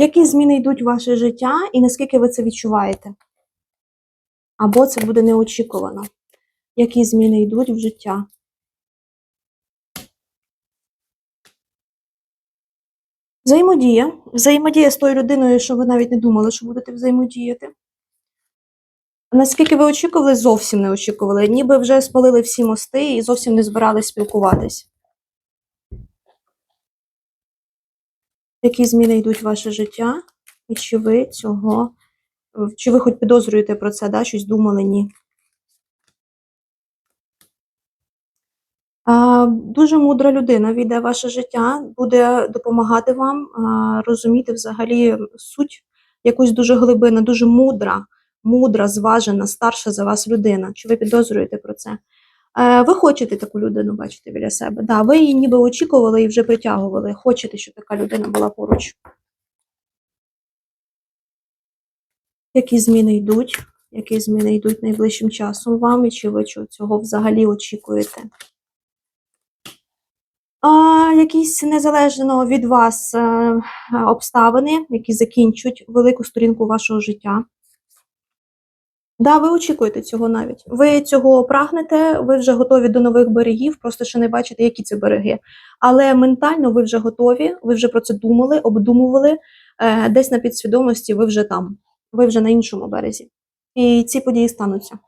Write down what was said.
Які зміни йдуть в ваше життя і наскільки ви це відчуваєте? Або це буде неочікувано. Які зміни йдуть в життя? Взаємодія. Взаємодія з тою людиною, що ви навіть не думали, що будете взаємодіяти. Наскільки ви очікували, зовсім не очікували. Ніби вже спалили всі мости і зовсім не збирались спілкуватись. Які зміни йдуть в ваше життя? І чи ви цього, чи ви хоч підозрюєте про це, да? щось думали? Ні. А, Дуже мудра людина війде в ваше життя, буде допомагати вам а, розуміти взагалі суть якусь дуже глибину, дуже мудра, мудра, зважена, старша за вас людина. Чи ви підозрюєте про це? Е, Ви хочете таку людину бачити біля себе? Да, ви її ніби очікували і вже притягували. Хочете, щоб така людина була поруч. Які зміни йдуть? Які зміни йдуть найближчим часом вам, і чи ви цього взагалі очікуєте? А, якісь незалежно від вас е, обставини, які закінчують велику сторінку вашого життя. Да, ви очікуєте цього навіть. Ви цього прагнете, ви вже готові до нових берегів, просто ще не бачите, які це береги. Але ментально ви вже готові, ви вже про це думали, обдумували. Е, десь на підсвідомості ви вже там, ви вже на іншому березі. І ці події стануться.